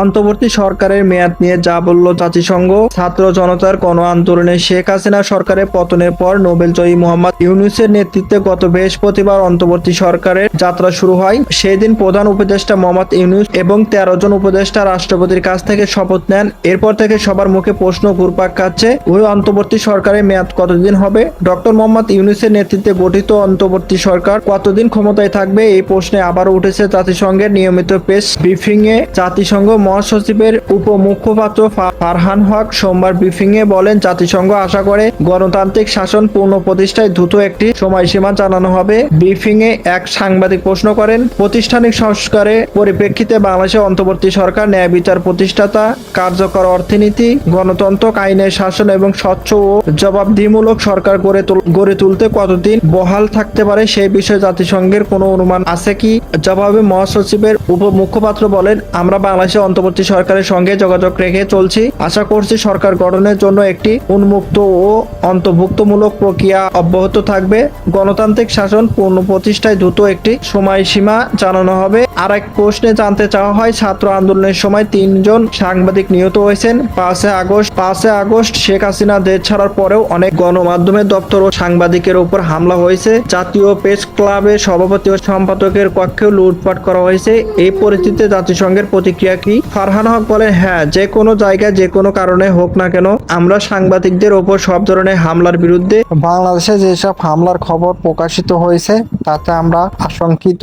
অন্তর্বর্তী সরকারের মেয়াদ নিয়ে যা বলল জাতিসংঘ, ছাত্র জনতার গণ আন্দোলনে শেখ হাসিনা সরকারের পতনের পর নোবেল জয়ী মোহাম্মদ ইউনুসের নেতৃত্বে গত বৃহস্পতিবার অন্তর্বর্তী সরকারের যাত্রা শুরু হয়। সেই দিন প্রধান উপদেষ্টা মোহাম্মদ ইউনুস এবং তেরো জন উপদেষ্টা রাষ্ট্রপতির কাছ থেকে শপথ নেন। এরপর থেকে সবার মুখে প্রশ্ন ঘুরপাক খাচ্ছে, ওই অন্তর্বর্তী সরকারের মেয়াদ কতদিন হবে? ডক্টর মোহাম্মদ ইউনুসের নেতৃত্বে গঠিত অন্তর্বর্তী সরকার কতদিন ক্ষমতায় থাকবে এই প্রশ্নে আবারও উঠেছে জাতিসংঘের নিয়মিত প্রেস ব্রিফিং এ জাতিসংঘ মহাসচিবের উপমুখপাত্র ফারহান হক সোমবার ব্রিফিং এ বলেন, জাতিসংঘ আশা করে গণতান্ত্রিক শাসন পূর্ণ প্রতিষ্ঠায় দ্রুত একটি সময়সীমা জানানো হবে। ব্রিফিং এ এক সাংবাদিক প্রশ্ন করেন, প্রাতিষ্ঠানিক সংস্কারের পরিপ্রেক্ষিতে বাংলাদেশের অন্তর্বর্তী সরকার ন্যায় বিচার প্রতিষ্ঠাতা, কার্যকর অর্থনীতি গণতন্ত্র আইনের শাসন এবং স্বচ্ছ ও জবাবদিহিমূলক সরকার গড়ে গড়ে তুলতে কতদিন বহাল থাকতে পারে সেই বিষয়ে জাতিসংঘের কোনো অনুমান আছে কি? জবাবে মহাসচিবের উপমুখপাত্র বলেন, আমরা বাংলাদেশের অন্তর্বর্তী সরকারের সঙ্গে যোগাযোগ রেখে চলছি। আশা করছি সরকার গঠনের জন্য একটি উন্মুক্ত ও অন্তর্ভুক্তমূলক প্রক্রিয়া অব্যাহত থাকবে। গণতান্ত্রিক শাসন পূর্ণ প্রতিষ্ঠায় দ্রুত একটি সময়সীমা জানানো হবে। আর এক প্রশ্নে জানতে চাওয়া হয়, ছাত্র আন্দোলনের সময় তিনজন সাংবাদিক নিহত হয়েছেন। পাঁচে আগস্ট পাঁচে আগস্ট শেখ হাসিনা দেশ ছাড়ার পরেও অনেক গণমাধ্যমের দপ্তর ও সাংবাদিকের উপর হামলা হয়েছে। জাতীয় প্রেস ক্লাবের সভাপতি ও সম্পাদকের কক্ষেও লুটপাট করা হয়েছে। এই পরিস্থিতিতে জাতিসংঘের প্রতিক্রিয়া কি? ফারহান হক বলেন হ্যাঁ যে কোনো জায়গায় যে কোনো কারণে হোক না কেন, আমরা সাংবাদিকদের ওপর সব ধরনের হামলার বিরুদ্ধে বাংলাদেশে যেসব হামলার খবর প্রকাশিত হয়েছে, তাতে আমরা আশঙ্কিত।